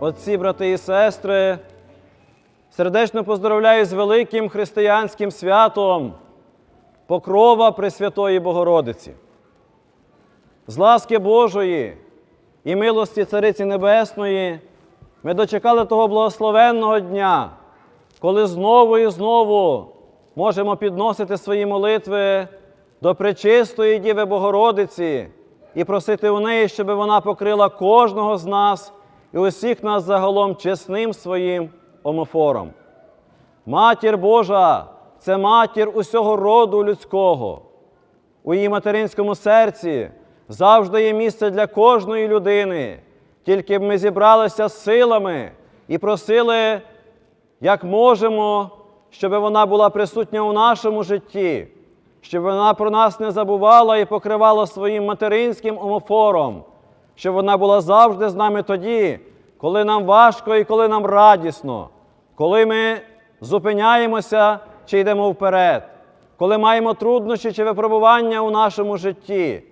Отці, брати і сестри, сердечно поздоровляю з великим християнським святом Покрова Пресвятої Богородиці. З ласки Божої і милості Цариці Небесної ми дочекали того благословенного дня, коли знову і знову можемо підносити свої молитви до пречистої Діви Богородиці і просити у неї, щоб вона покрила кожного з нас і усіх нас загалом чесним своїм омофором. Матір Божа це матір усього роду людського. У її материнському серці завжди є місце для кожної людини, тільки б ми зібралися з силами і просили, як можемо, щоб вона була присутня у нашому житті, щоб вона про нас не забувала і покривала своїм материнським омофором, щоб вона була завжди з нами тоді, коли нам важко і коли нам радісно, коли ми зупиняємося чи йдемо вперед, коли маємо труднощі чи випробування у нашому житті,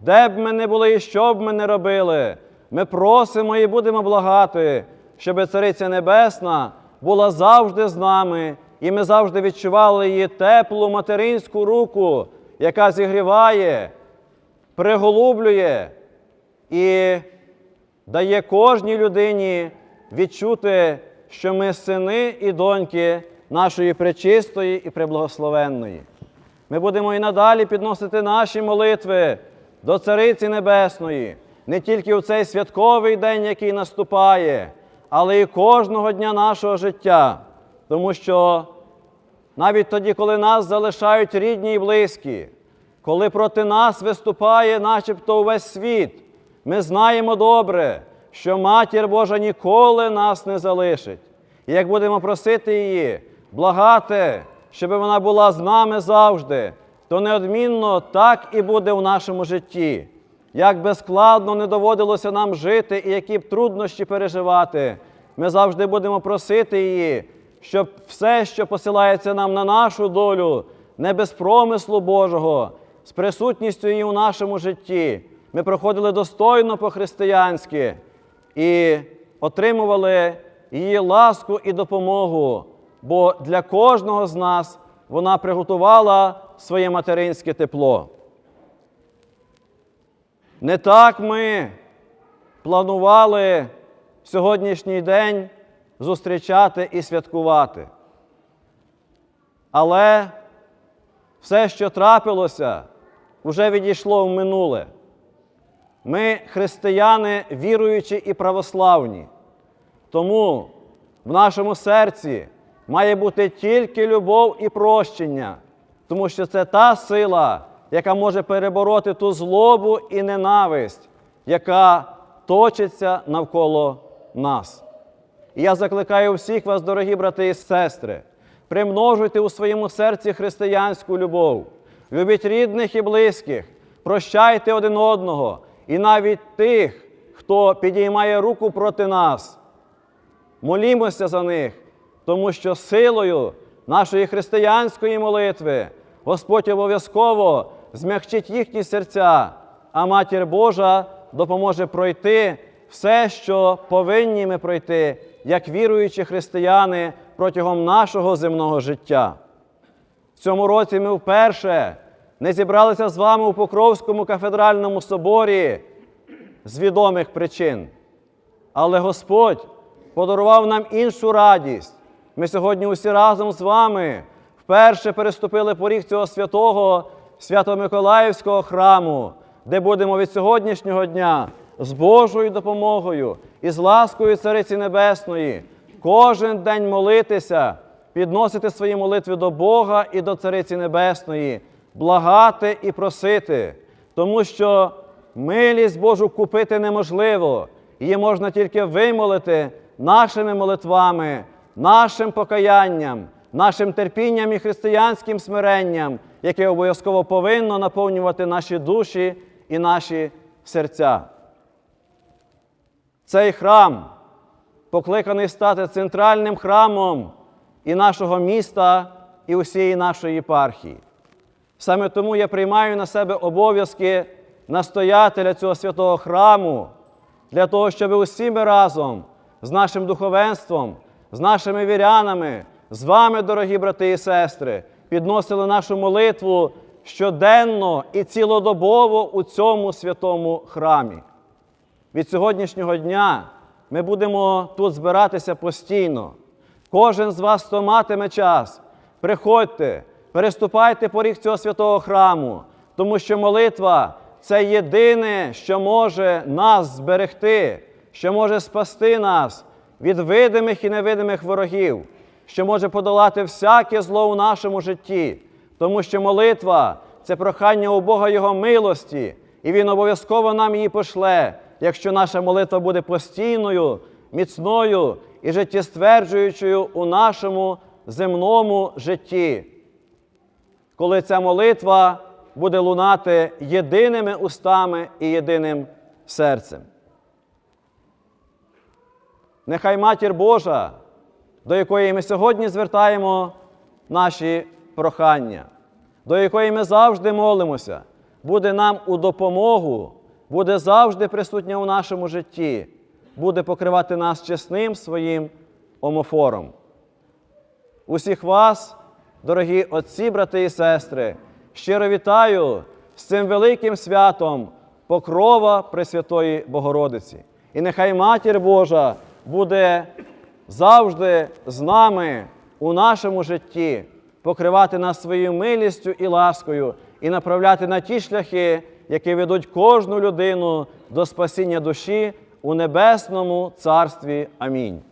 де б ми не були і що б ми не робили, ми просимо і будемо благати, щоб Цариця Небесна була завжди з нами, і ми завжди відчували її теплу материнську руку, яка зігріває, приголублює і дає кожній людині відчути, що ми сини і доньки нашої пречистої і преблагословенної. Ми будемо і надалі підносити наші молитви до Цариці Небесної, не тільки у цей святковий день, який наступає, але і кожного дня нашого життя, тому що навіть тоді, коли нас залишають рідні і близькі, коли проти нас виступає начебто увесь світ, ми знаємо добре, що Матір Божа ніколи нас не залишить. І як будемо просити її, благати, щоб вона була з нами завжди, то неодмінно так і буде в нашому житті. Як би складно не доводилося нам жити і які б труднощі переживати, ми завжди будемо просити її, щоб все, що посилається нам на нашу долю, не без промислу Божого, з присутністю її у нашому житті, ми проходили достойно по-християнськи і отримували її ласку і допомогу, бо для кожного з нас вона приготувала своє материнське тепло. Не так ми планували сьогоднішній день зустрічати і святкувати. Але все, що трапилося, вже відійшло в минуле. Ми християни віруючі і православні. Тому в нашому серці має бути тільки любов і прощення, тому що це та сила, яка може перебороти ту злобу і ненависть, яка точиться навколо нас. І я закликаю всіх вас, дорогі брати і сестри, примножуйте у своєму серці християнську любов, любіть рідних і близьких, прощайте один одного і навіть тих, хто підіймає руку проти нас. Молімося за них, тому що силою нашої християнської молитви Господь обов'язково змягчить їхні серця, а Матір Божа допоможе пройти все, що повинні ми пройти, як віруючі християни протягом нашого земного життя. В цьому році ми вперше не зібралися з вами у Покровському кафедральному соборі з відомих причин. Але Господь подарував нам іншу радість. Ми сьогодні усі разом з вами вперше переступили поріг цього святого Свято-Миколаївського храму, де будемо від сьогоднішнього дня з Божою допомогою і з ласкою Цариці Небесної кожен день молитися, підносити свої молитви до Бога і до Цариці Небесної, благати і просити, тому що милість Божу купити неможливо, її можна тільки вимолити нашими молитвами, нашим покаянням, нашим терпінням і християнським смиренням, яке обов'язково повинно наповнювати наші душі і наші серця. Цей храм покликаний стати центральним храмом і нашого міста, і усієї нашої єпархії. Саме тому я приймаю на себе обов'язки настоятеля цього святого храму, для того, щоб усі ми разом з нашим духовенством, з нашими вірянами, з вами, дорогі брати і сестри, підносили нашу молитву щоденно і цілодобово у цьому святому храмі. Від сьогоднішнього дня ми будемо тут збиратися постійно. Кожен з вас, хто матиме час, приходьте, переступайте поріг цього святого храму, тому що молитва це єдине, що може нас зберегти, що може спасти нас від видимих і невидимих ворогів, що може подолати всяке зло у нашому житті, тому що молитва це прохання у Бога Його милості, і Він обов'язково нам її пошле, якщо наша молитва буде постійною, міцною і життєстверджуючою у нашому земному житті. Коли ця молитва буде лунати єдиними устами і єдиним серцем. Нехай Матір Божа, до якої ми сьогодні звертаємо наші прохання, до якої ми завжди молимося, буде нам у допомогу, буде завжди присутня у нашому житті, буде покривати нас чесним своїм омофором. Усіх вас, дорогі отці, брати і сестри, щиро вітаю з цим великим святом Покрова Пресвятої Богородиці. І нехай Матір Божа буде завжди з нами у нашому житті, покривати нас своєю милістю і ласкою і направляти на ті шляхи, які ведуть кожну людину до спасіння душі у небесному царстві. Амінь.